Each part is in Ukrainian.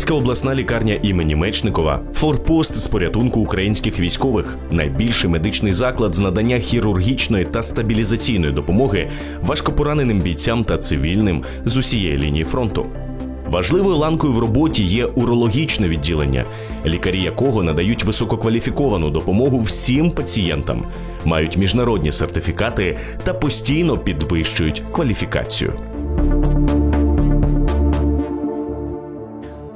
Дніпропетровська обласна лікарня імені Мечникова форпост з порятунку українських військових, найбільший медичний заклад з надання хірургічної та стабілізаційної допомоги важкопораненим бійцям та цивільним з усієї лінії фронту. Важливою ланкою в роботі є урологічне відділення, лікарі якого надають висококваліфіковану допомогу всім пацієнтам, мають міжнародні сертифікати та постійно підвищують кваліфікацію.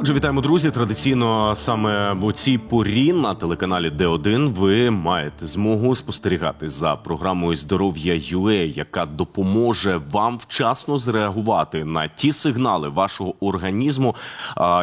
Отже, вітаємо, друзі. Традиційно саме в цій порі на телеканалі Д1 ви маєте змогу спостерігати за програмою здоров'я UA, яка допоможе вам вчасно зреагувати на ті сигнали вашого організму,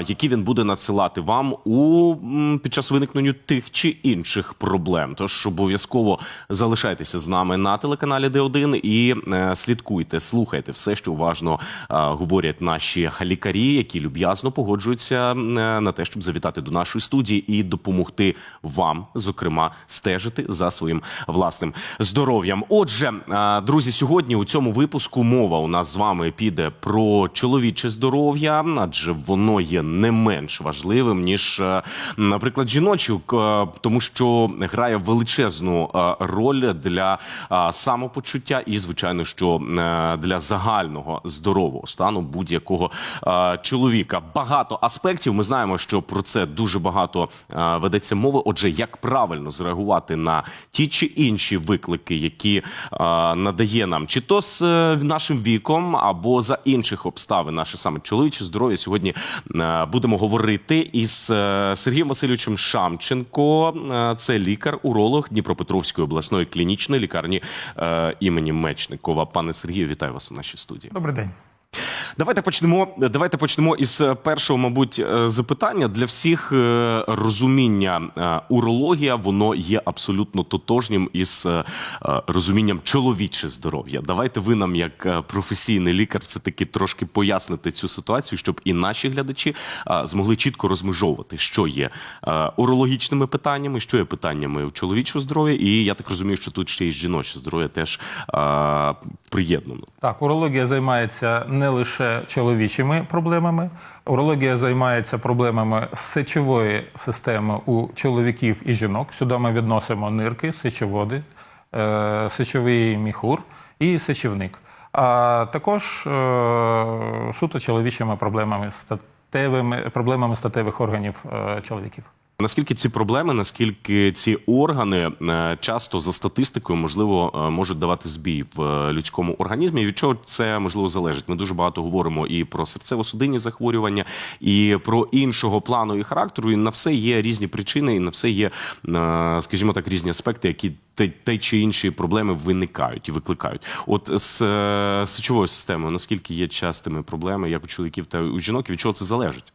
які він буде надсилати вам у під час виникнення тих чи інших проблем. Тож обов'язково залишайтеся з нами на телеканалі Д1 і е, слідкуйте, слухайте все, що уважно говорять наші лікарі, які люб'язно погоджуються е, на те, щоб завітати до нашої студії і допомогти вам, зокрема, стежити за своїм власним здоров'ям. Отже, е, друзі, сьогодні у цьому випуску мова у нас з вами піде про чоловіче здоров'я, адже воно є не менш важливим ніж, е, наприклад, жіночок, тому що грає величезну роль для самопочуття і, звичайно, що для загального здорового стану будь-якого чоловіка. Багато аспектів. Ми знаємо, що про це дуже багато е, ведеться мови. Отже, як правильно зреагувати на ті чи інші виклики, які е, надає нам, чи то з е, нашим віком, або за інших обставин, наше саме чоловіче здоров'я. Сьогодні будемо говорити із Сергієм Васильовичем Шамченко. Це лікар, уролог Дніпропетровської обласної клінічної лікарні імені Мечникова. Пане Сергію, вітаю вас у нашій студії. Добрий день. Давайте почнемо. Давайте почнемо із е, першого, мабуть, е, запитання для всіх е, розуміння урологія. Воно є абсолютно тотожнім із розумінням чоловіче здоров'я. Давайте ви нам, як професійний лікар, все таки трошки поясните цю ситуацію, щоб і наші глядачі змогли чітко розмежовувати, що є урологічними питаннями, що є питаннями чоловічого здоров'я. І я так розумію, що тут ще й жіноче здоров'я теж приєднано. Так, урологія займається не лише чоловічими проблемами. Урологія займається проблемами сечової системи у чоловіків і жінок. Сюди ми відносимо нирки, сечоводи, е, сечовий міхур і сечівник. А також е, суто чоловічими проблемами статевими проблемами статевих органів е, чоловіків. Наскільки ці проблеми, наскільки ці органи е, часто за статистикою можливо е, можуть давати збій в е, людському організмі? І від чого це можливо залежить? Ми дуже багато говоримо і про серцево-судинні захворювання, і про іншого плану і характеру. І на все є різні причини, і на все є, скажімо так, різні аспекти, які те, чи інші проблеми виникають і викликають. От з сечовою системою, наскільки є частими проблеми, як у чоловіків та у жінок, від чого це залежить?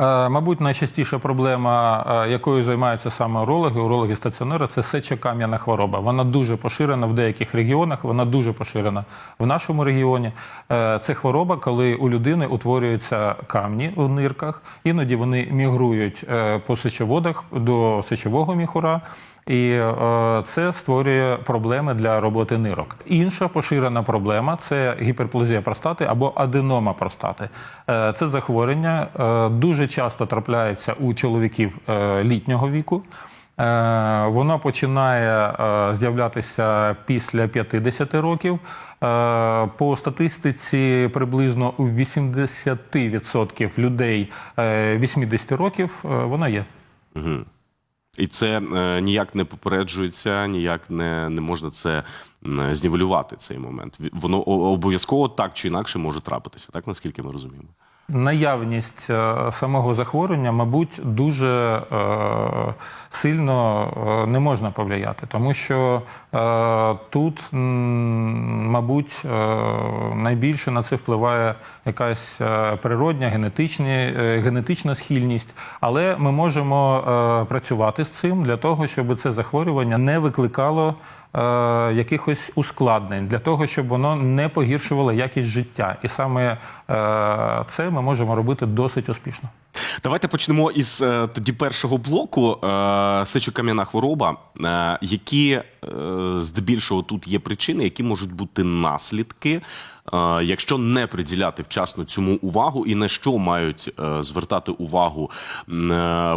Е, Мабуть, найчастіша проблема, е, якою займаються саме урологи, урологи стаціонера, це сечокам'яна хвороба. Вона дуже поширена в деяких регіонах, вона дуже поширена в нашому регіоні. Е, Це хвороба, коли у людини утворюються камні у нирках, іноді вони мігрують по сечоводах до сечового міхура. І е, це створює проблеми для роботи нирок. Інша поширена проблема це гіперплазія простати або аденома простати. Е, це захворювання е, дуже часто трапляється у чоловіків літнього віку. Воно починає з'являтися після 50 років. По статистиці приблизно у 80% людей е, 80 років воно є. І це е, ніяк не попереджується, ніяк не, не можна це е, знівелювати цей момент. Воно обов'язково так чи інакше може трапитися, так наскільки ми розуміємо. Наявність е, самого захворювання, мабуть, дуже е, сильно е, не можна повлияти, тому що тут, мабуть, найбільше на це впливає якась природня, генетичні, генетична схильність. Але ми можемо працювати з цим для того, щоб це захворювання не викликало якихось ускладнень для того, щоб воно не погіршувало якість життя. І саме е, це ми можемо робити досить успішно. Давайте почнемо із е, тоді першого блоку е, сечокам'яна хвороба. Е, які е, здебільшого тут є причини, які можуть бути наслідки Е, Якщо не приділяти вчасно цьому увагу, і на що мають е, звертати увагу е,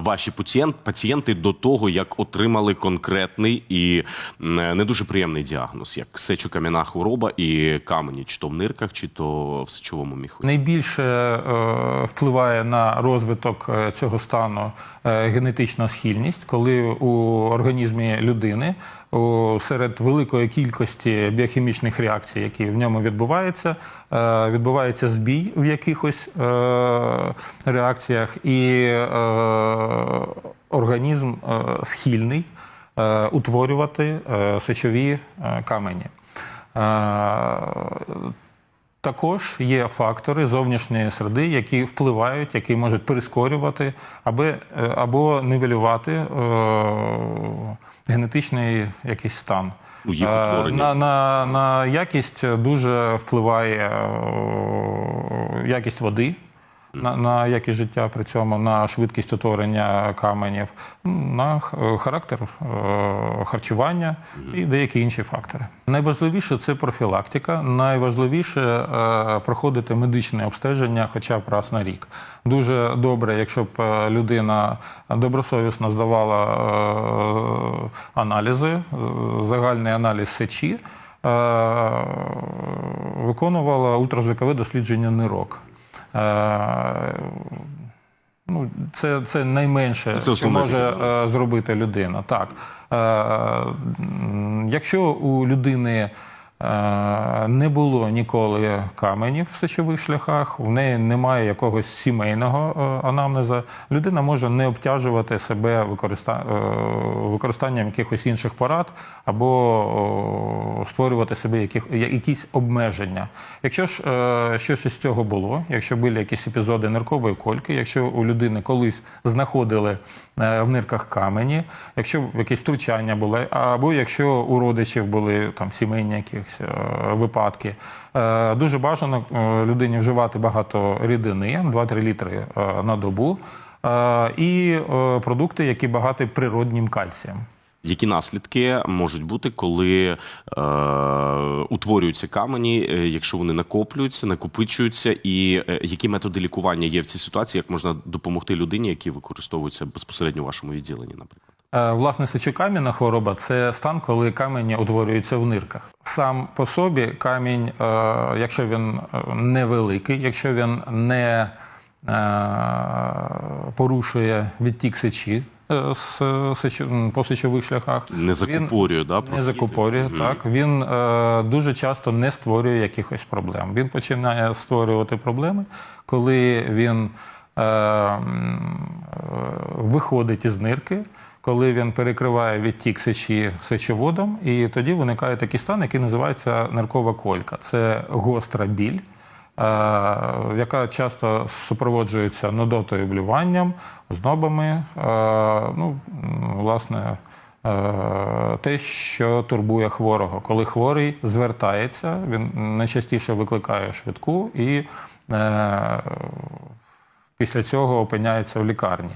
ваші пацієнт, пацієнти до того, як отримали конкретний і не дуже приємний діагноз, як сечокам'яна хвороба і камені, чи то в нирках, чи то в сечовому міхурі. Найбільше е, впливає на розвиток е, цього стану е, генетична схильність, коли у організмі людини серед великої кількості біохімічних реакцій, які в ньому відбуваються, е, відбувається збій в якихось е, реакціях, і е, організм схильний утворювати сечові камені. Також є фактори зовнішньої середи, які впливають, які можуть прискорювати або, або нивелювати генетичний якийсь стан. У їх Е, утворенні. На, на, на якість дуже впливає е, якість води. На, на якість життя при цьому, на швидкість утворення каменів, на характер е, харчування і деякі інші фактори. Найважливіше це профілактика. Найважливіше е, проходити медичне обстеження хоча б раз на рік. Дуже добре, якщо б е, людина добросовісно здавала аналізи, загальний аналіз сечі, виконувала ультразвукове дослідження нирок. Е, Ну, це, це найменше, Це що може е, зробити людина. Так. Е, якщо у людини не було ніколи каменів в сечових шляхах, у неї немає якогось сімейного е, анамнеза, людина може не обтяжувати себе е, використанням якихось інших порад або створювати собі яких... якісь обмеження. Якщо ж е, щось із цього було, якщо були якісь епізоди ниркової кольки, якщо у людини колись знаходили е, в нирках камені, якщо якісь втручання були, або якщо у родичів були там сімейні якісь е, випадки, е, дуже бажано е, людині вживати багато рідини, 2-3 літри на добу, і продукти, які багаті природнім кальцієм. Які наслідки можуть бути, коли е, утворюються камені, якщо вони накоплюються, накопичуються, і які методи лікування є в цій ситуації, як можна допомогти людині, які використовуються безпосередньо у вашому відділенні, наприклад? Е, Власне, сечокам'яна хвороба це стан, коли камені утворюються в нирках. Сам по собі камінь, е, якщо він е, невеликий, якщо він не порушує відтік сечі по сечових шляхах, Не він- закупорює, да, не закупорює, так. Він дуже часто не створює якихось проблем. Він починає створювати проблеми, коли він виходить із нирки, коли він перекриває відтік сечі сечоводом, і тоді виникає такий стан, який називається ниркова колька. Це гостра біль. е, Яка часто супроводжується нудотою блюванням, знобами, е, ну, власне, Е, те, що турбує хворого. Коли хворий звертається, він найчастіше викликає швидку і після цього опиняється в лікарні.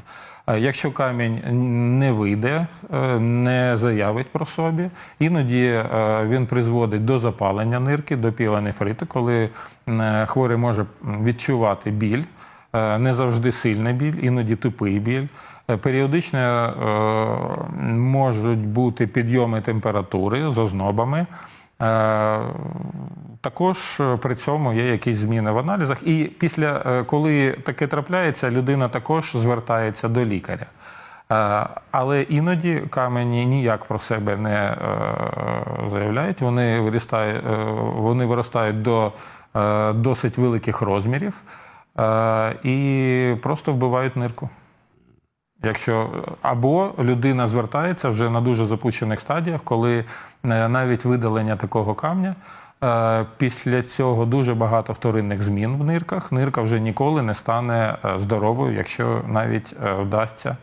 Якщо камінь не вийде, е, не заявить про собі, іноді е, він призводить до запалення нирки, до пілонефриту, коли е, хворий може відчувати біль, не завжди сильний біль, іноді тупий біль. Періодично можуть бути підйоми температури з ознобами. Е, Також е, при цьому є якісь зміни в аналізах. І після, е, коли таке трапляється, людина також звертається до лікаря. Але іноді камені ніяк про себе не заявляють. Вони виростають, вони виростають до досить великих розмірів і просто вбивають нирку. Якщо або людина звертається вже на дуже запущених стадіях, коли е, навіть видалення такого камня. е, Після цього дуже багато вторинних змін в нирках. Нирка вже ніколи не стане е, здоровою, якщо навіть вдасться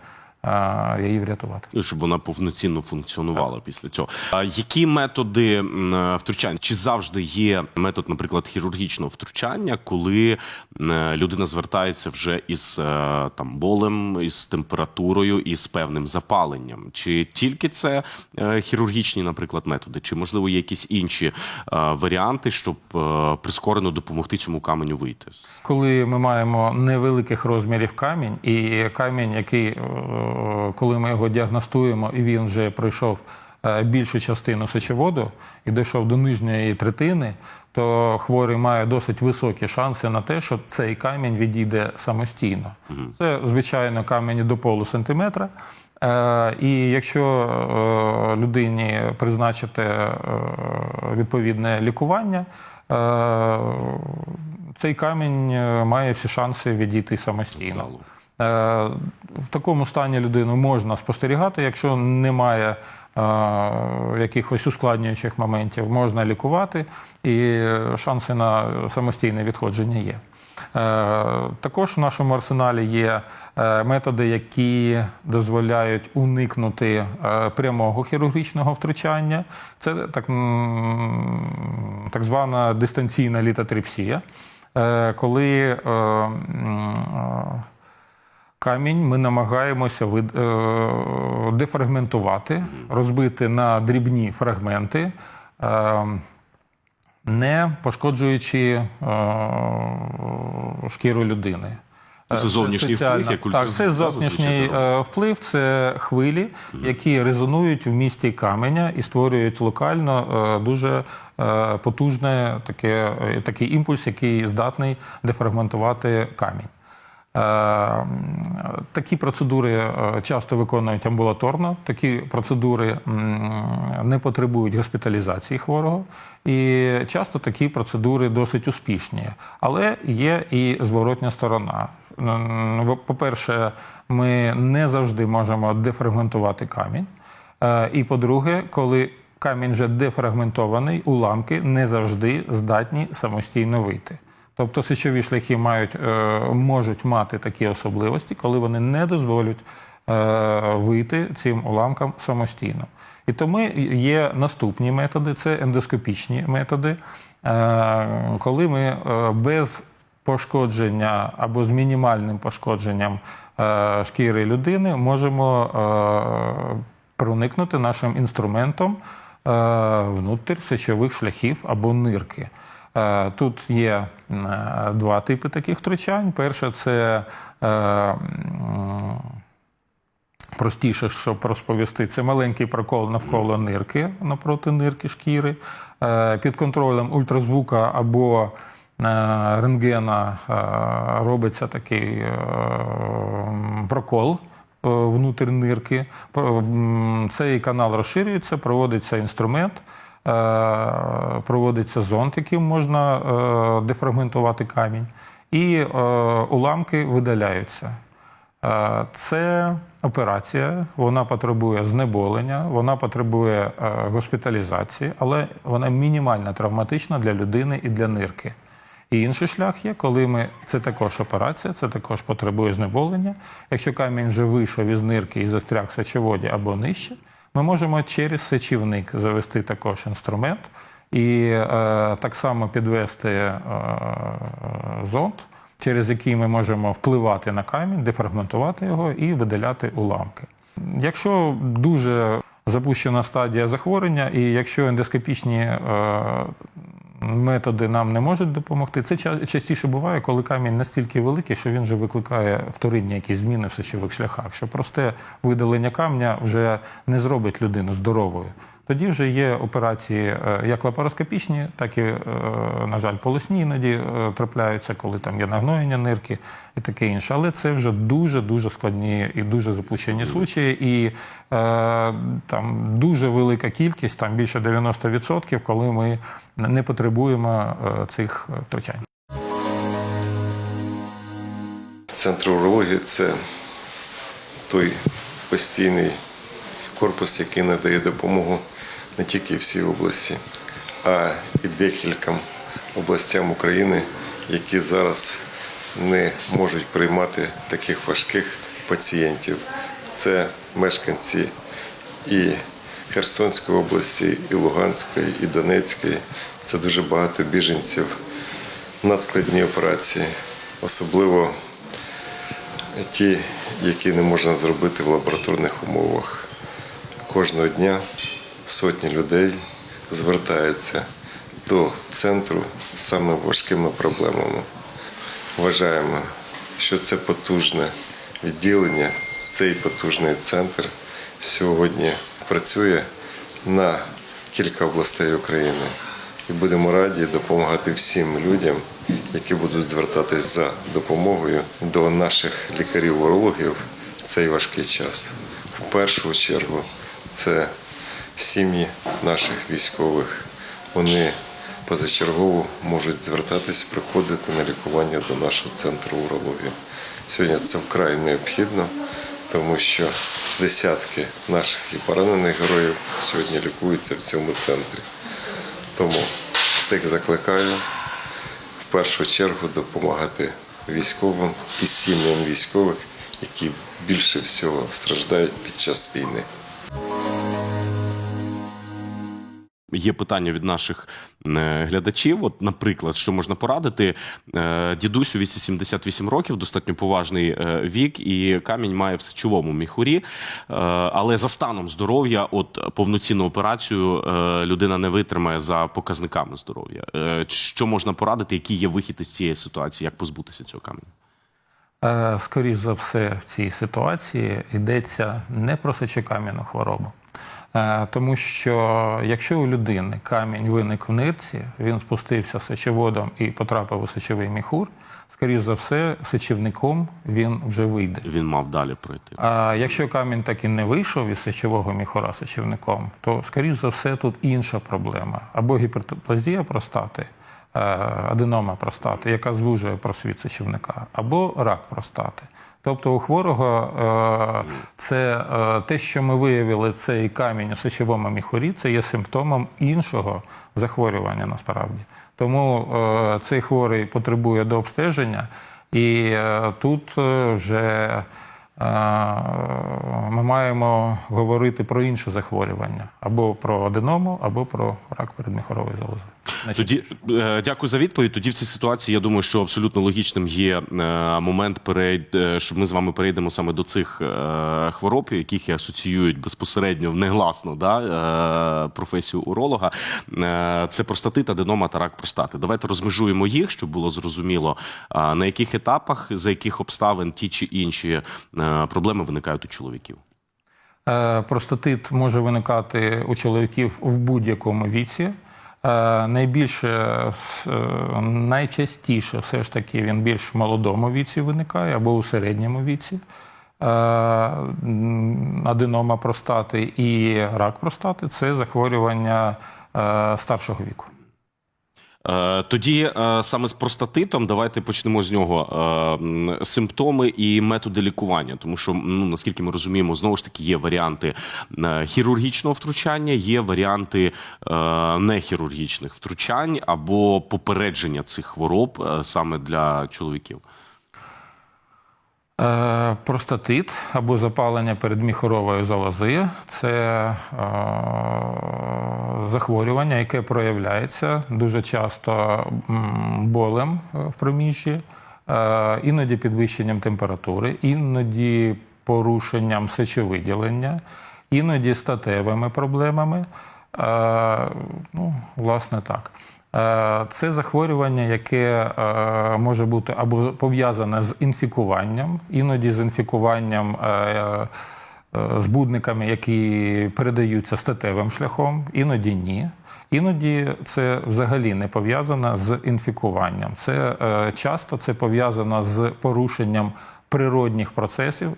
її врятувати. Щоб вона повноцінно функціонувала після цього. А які методи е, втручання? Чи завжди є метод, наприклад, хірургічного втручання, коли е, людина звертається вже із е, там болем, із температурою, із певним запаленням? Чи тільки це хірургічні, наприклад, методи? Чи можливо є якісь інші варіанти, щоб прискорено допомогти цьому каменю вийти? Коли ми маємо невеликих розмірів камінь, і камінь, який, коли ми його діагностуємо, і він вже пройшов е, більшу частину сечоводу і дійшов до нижньої третини, то хворий має досить високі шанси на те, що цей камінь відійде самостійно. Це, звичайно, камінь до полу сантиметра. Е, І якщо е, людині призначити е, відповідне лікування, е, цей камінь е, має всі шанси відійти самостійно. Е, В такому стані людину можна спостерігати, якщо немає е, якихось ускладнюючих моментів, можна лікувати, і шанси на самостійне відходження є. Е, Також в нашому арсеналі є методи, які дозволяють уникнути прямого хірургічного втручання. Це так, так звана дистанційна літотрипсія, коли камінь ми намагаємося е, дефрагментувати, розбити на дрібні фрагменти. е, не пошкоджуючи е, шкіру людини. Це зовнішній вплив, як культура Так, це зовнішній вплив, це хвилі, які резонують в місті каменя і створюють локально дуже потужне е, такий імпульс, який здатний дефрагментувати камінь. Е, Такі процедури е, часто виконують амбулаторно. Такі процедури не потребують госпіталізації хворого, і часто такі процедури досить успішні. Але є і зворотня сторона. По-перше, ми не завжди можемо дефрагментувати камінь. Е, І по-друге, коли камінь вже дефрагментований, уламки не завжди здатні самостійно вийти. Тобто сечові шляхи мають, е, можуть мати такі особливості, коли вони не дозволять е, вийти цим уламкам самостійно. І тому є наступні методи це ендоскопічні методи, е, коли ми без пошкодження або з мінімальним пошкодженням шкіри людини можемо проникнути нашим інструментом внутрь сечових шляхів або нирки. Е, Тут є е, два типи таких втручань. Перше це е, простіше, щоб розповісти, це маленький прокол навколо нирки, напроти нирки шкіри. Під контролем ультразвука або рентгена робиться такий прокол внутрі нирки. Цей канал розширюється, проводиться інструмент. Е, Проводиться зонд, яким можна е, дефрагментувати камінь, і е, уламки видаляються. Це операція, вона потребує знеболення, вона потребує госпіталізації, але вона мінімально травматична для людини і для нирки. І інший шлях є, коли ми це також операція, це також потребує знеболення. Якщо камінь вже вийшов із нирки і застряг в сечоводі або нижче, ми можемо через сечівник завести також інструмент і е, так само підвести е, зонд, через який ми можемо впливати на камінь, дефрагментувати його і видаляти уламки. Якщо дуже запущена стадія захворювання, і якщо ендоскопічні е, методи нам не можуть допомогти, це ча- частіше буває, коли камінь настільки великий, що він вже викликає вторинні якісь зміни в сечових шляхах. Що просте видалення камня вже не зробить людину здоровою. Тоді вже є операції е, як лапароскопічні, так і, е, на жаль, полосні іноді е, трапляються, коли там є нагноєння нирки і таке інше. Але це вже дуже дуже складні і дуже запущені случаї, і е, там дуже велика кількість, там більше 90%, коли ми не потребуємо цих втручань. Центр урології це той постійний корпус, який надає допомогу не тільки всій області, а і декільком областям України, які зараз не можуть приймати таких важких пацієнтів. це мешканці і Херсонської області, і Луганської, і Донецької. Це дуже багато біженців на складні операції, особливо ті, які не можна зробити в лабораторних умовах. Кожного дня сотні людей звертаються до центру з саме важкими проблемами. Вважаємо, що це потужне відділення, цей потужний центр сьогодні працює на кілька областей України. І будемо раді допомагати всім людям, які будуть звертатись за допомогою до наших лікарів-урологів в цей важкий час. В першу чергу це сім'ї наших військових. Вони позачергово можуть звертатись, приходити на лікування до нашого центру урології. Сьогодні це вкрай необхідно, тому що десятки наших і поранених героїв сьогодні лікуються в цьому центрі. Тому всіх закликаю в першу чергу допомагати військовим і сім'ям військових, які більше всього страждають під час війни. Є питання від наших е, глядачів. От, наприклад, що можна порадити? Дідусь у віці 78 років, достатньо поважний е, вік, і камінь має в сечовому міхурі. Е, Але за станом здоров'я, от повноцінну операцію людина не витримає за показниками здоров'я. Що можна порадити? Який є вихід із цієї ситуації? Як позбутися цього каменю? Е, Скоріш за все, в цій ситуації йдеться не про сечокам'яну хворобу. Е, Тому що якщо у людини камінь виник в нирці, він спустився сечоводом і потрапив у сечовий міхур, скоріш за все, сечівником він вже вийде. Він мав далі пройти. А якщо камінь так і не вийшов із сечового міхура сечівником, то скоріш за все тут інша проблема або гіперплазія простати, е, аденома простати, яка звужує просвіт сечівника, або рак простати. Тобто у хворого е, це е, те, що ми виявили, цей камінь у сечовому міхурі, це є симптомом іншого захворювання насправді. Тому е, цей хворий потребує до обстеження, і тут вже ми маємо говорити про інше захворювання або про аденому, або про рак передміхорової залози. Тоді е, дякую за відповідь. Тоді в цій ситуації я думаю, що абсолютно логічним є е, момент перейд, е, щоб ми з вами перейдемо саме до цих е, хвороб, яких і асоціюють безпосередньо негласно да, е, професію уролога. Е, Це простатит, аденома та рак простати. Давайте розмежуємо їх, щоб було зрозуміло, на яких етапах, за яких обставин ті чи інші е, проблеми виникають у чоловіків. Простатит може виникати у чоловіків в будь-якому віці. Е, Найбільше, е, найчастіше все ж таки він більш в молодому віці виникає або у середньому віці. Е, Аденома простати і рак простати це захворювання старшого віку. Е, Тоді е, саме з простатитом давайте почнемо з нього. Е, Симптоми і методи лікування, тому що ну наскільки ми розуміємо, знову ж таки є варіанти хірургічного втручання, є варіанти нехірургічних втручань або попередження цих хвороб саме для чоловіків. Е, Простатит або запалення передміхорової залози це е, захворювання, яке проявляється дуже часто болем е, в приміжжі, е, іноді підвищенням температури, іноді порушенням сечовиділення, іноді статевими проблемами. Ну, власне так. Е, Це захворювання, яке е, може бути або пов'язане з інфікуванням, іноді з інфікуванням е, збудниками, які передаються статевим шляхом, іноді ні. Іноді це взагалі не пов'язано з інфікуванням. Це часто це пов'язано з порушенням природних процесів,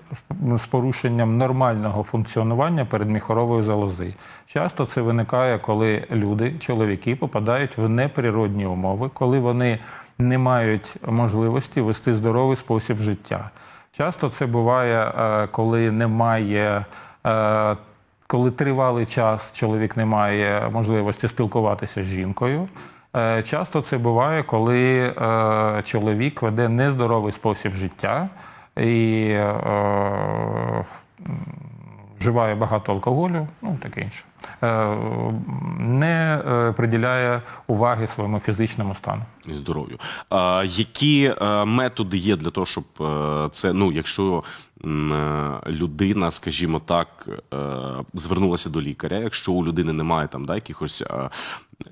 з порушенням нормального функціонування передміхорової залози. Часто це виникає, коли люди, чоловіки, попадають в неприродні умови, коли вони не мають можливості вести здоровий спосіб життя. Часто це буває, е, коли немає. е, Коли тривалий час чоловік не має можливості спілкуватися з жінкою. Е, Часто це буває, коли чоловік веде нездоровий спосіб життя і е, вживає багато алкоголю, ну таке інше, е, не е, приділяє уваги своєму фізичному стану. і здоров'ю. А, які е, методи є для того, щоб це, ну, якщо людина, скажімо так, звернулася до лікаря, якщо у людини немає там да, якихось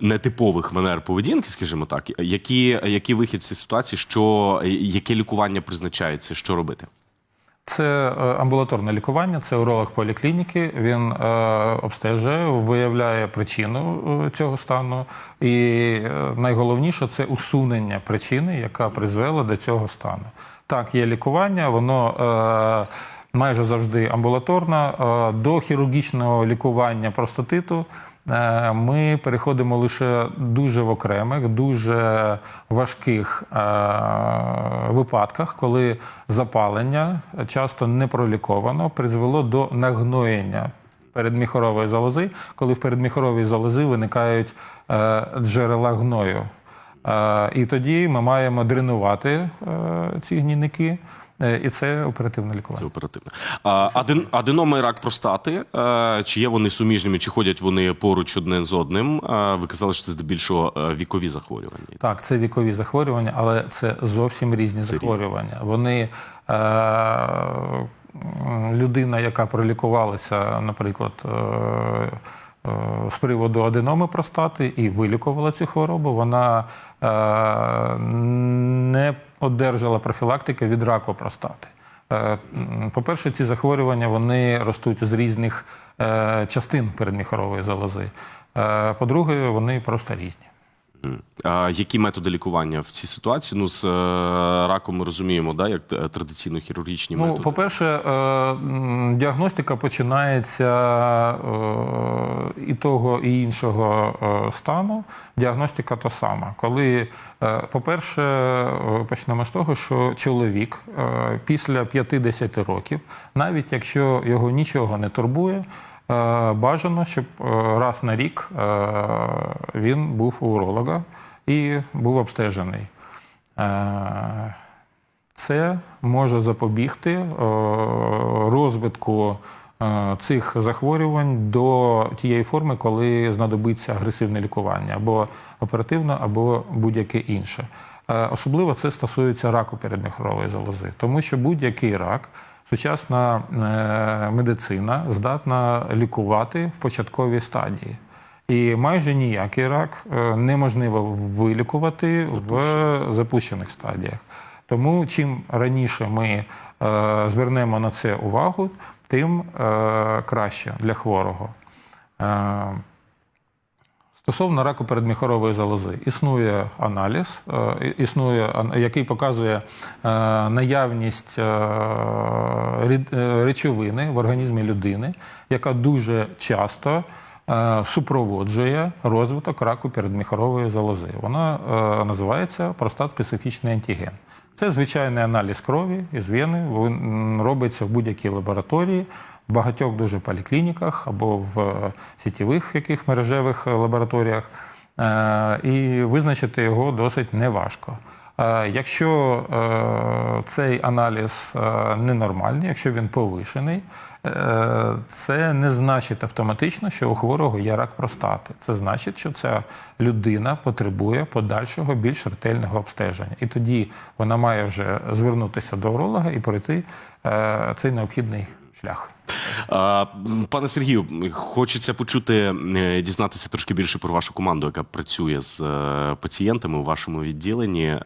нетипових манер поведінки, скажімо так, які, які вихід з цієї ситуації, що яке лікування призначається, що робити? Це е, амбулаторне лікування, це уролог поліклініки. Він е, обстежує, виявляє причину е, цього стану, і найголовніше це усунення причини, яка призвела до цього стану. Так, є лікування, воно майже завжди амбулаторне. До хірургічного лікування простатиту ми переходимо лише дуже в окремих, дуже важких е, випадках, коли запалення часто не проліковано, призвело до нагноєння передміхорової залози, коли в передміхоровій залози виникають е, джерела гною. Е, і тоді ми маємо дренувати е, ці гнійники, е, і це оперативне Це лікування. оперативно. А, аден, аденома і рак простати, е, чи є вони суміжними, чи ходять вони поруч одне з одним? Е, ви казали, що це здебільшого е, вікові захворювання. Так, це вікові захворювання, але це зовсім різні захворювання. Вони е, людина, яка пролікувалася, наприклад, е, е, з приводу аденоми простати і вилікувала цю хворобу, вона е, не одержала профілактики від раку простати. Е, По-перше, ці захворювання вони ростуть з різних е, частин передміхорової залози. Е, По-друге, вони просто різні. А які методи лікування в цій ситуації? Ну, з е, раком ми розуміємо, да, як е, традиційно хірургічні Ну, методи. по-перше, е, діагностика починається е, і того, і іншого е, стану. Діагностика та сама. Коли, е, по-перше, е, почнемо з того, що чоловік е, після 50 років, навіть якщо його нічого не турбує, е, бажано, щоб е, раз на рік е, він був у уролога і був обстежений. Е, це може запобігти е, розвитку е, цих захворювань до тієї форми, коли знадобиться агресивне лікування або оперативно, або будь-яке інше. Е, Особливо це стосується раку передміхорової залози, тому що будь-який рак сучасна е, медицина здатна лікувати в початковій стадії. І майже ніякий рак е, неможливо вилікувати в запущених стадіях. Тому чим раніше ми е, звернемо на це увагу, тим краще для хворого. Стосовно раку передміхорової залози, існує аналіз, е, існує, який показує е, наявність е, речовини в організмі людини, яка дуже часто супроводжує розвиток раку передміхорової залози. Вона називається простат-специфічний антиген. Це звичайний аналіз крові із вени, він робиться в будь-якій лабораторії багатьох дуже поліклініках або в е, сітєвих яких мережевих е, лабораторіях, Е, і визначити його досить неважко. Якщо цей аналіз ненормальний, якщо він повишений, це не значить автоматично, що у хворого є рак простати. Це значить, що ця людина потребує подальшого більш ретельного обстеження. І тоді вона має вже звернутися до уролога і пройти цей необхідний шлях. Пане Сергію, хочеться почути, е, дізнатися трошки більше про вашу команду, яка працює з е, пацієнтами у вашому відділенні.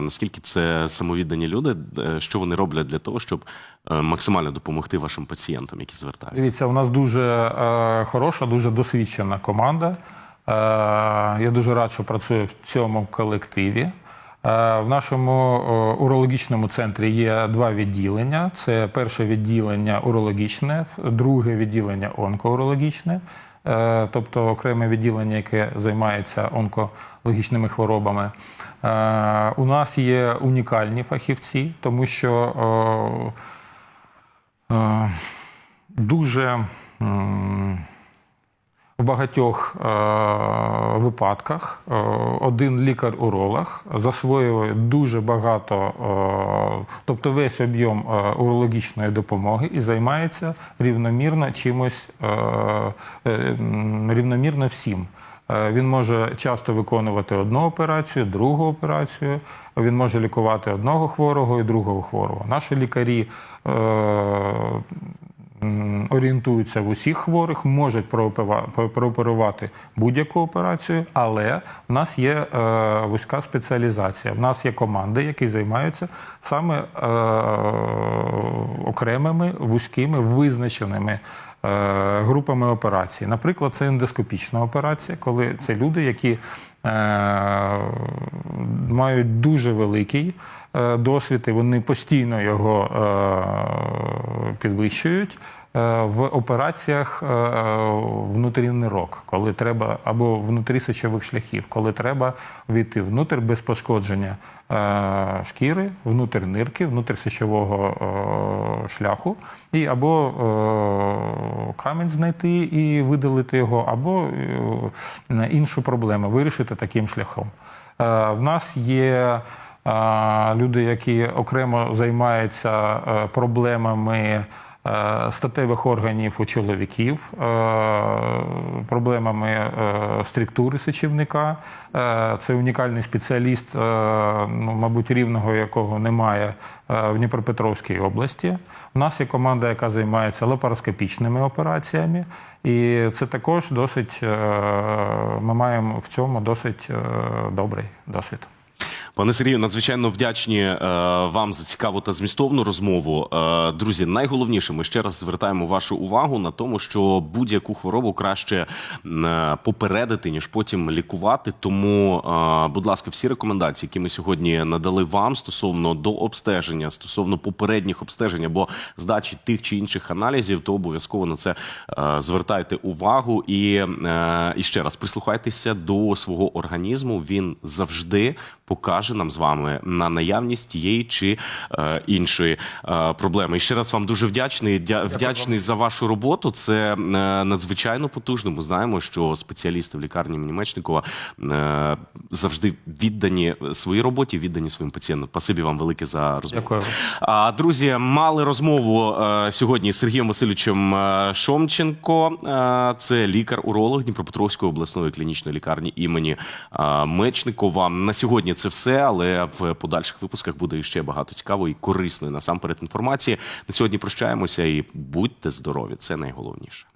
Наскільки це самовіддані люди? Е, Що вони роблять для того, щоб максимально допомогти вашим пацієнтам, які звертаються? Дивіться, у нас дуже хороша, дуже досвідчена команда. Я дуже рад, що працюю в цьому колективі. Е, в нашому урологічному центрі є два відділення: це перше відділення урологічне, друге відділення онкоурологічне. Е, Тобто окреме відділення, яке займається онкологічними хворобами. Е, У нас є унікальні фахівці, тому що дуже в багатьох е, випадках е, один лікар-уролог засвоює дуже багато, е, тобто весь об'єм урологічної допомоги і займається рівномірно чимось рівномірно всім. Він може часто виконувати одну операцію, другу операцію. Він може лікувати одного хворого і другого хворого. Наші лікарі орієнтуються в усіх хворих, можуть прооперувати будь-яку операцію, але в нас є е, вузька спеціалізація. В нас є команди, які займаються саме е, окремими вузькими визначеними. Е, Групами операцій. Наприклад, це ендоскопічна операція, коли це люди, які е, мають дуже великий е, досвід, і вони постійно його підвищують. Е, В операціях е, внутрі нирок, коли треба, або внутрі сечових шляхів, коли треба війти внутрь без пошкодження е, шкіри, внутрь нирки, внутрь сечового шляху, і або камінь знайти і видалити його, або іншу проблему вирішити таким шляхом. В нас є люди, які окремо займаються проблемами. Е, Статевих органів у чоловіків, е, проблемами е, структури сечівника. Це унікальний спеціаліст, ну, мабуть, рівного якого немає в Дніпропетровській області. У нас є команда, яка займається лапароскопічними операціями, і це також досить. Ми маємо в цьому досить добрий досвід. Пане Сергію, надзвичайно вдячні е, вам за цікаву та змістовну розмову. Е, друзі, найголовніше, ми ще раз звертаємо вашу увагу на тому, що будь-яку хворобу краще е, попередити, ніж потім лікувати. Тому, е, будь ласка, всі рекомендації, які ми сьогодні надали вам стосовно до обстеження, стосовно попередніх обстежень або здачі тих чи інших аналізів, то обов'язково на це е, звертайте увагу і, е, і ще раз прислухайтеся до свого організму. Він завжди покаже нам з вами на наявність тієї чи е, іншої е, проблеми. І ще раз вам дуже вдячний. Дя, вдячний за вашу роботу. Це е, надзвичайно потужно. Ми знаємо, що спеціалісти в лікарні імені Мечникова е, завжди віддані своїй роботі, віддані своїм пацієнтам. Спасибі вам велике за розмову. Дякую. А, друзі, мали розмову е, сьогодні з Сергієм Васильовичем е, Шомченко. Е, це лікар-уролог Дніпропетровської обласної клінічної лікарні імені е, Мечникова. На сьогодні це все, але в подальших випусках буде ще багато цікавої, і корисної насамперед інформації. На сьогодні прощаємося і будьте здорові. Це найголовніше.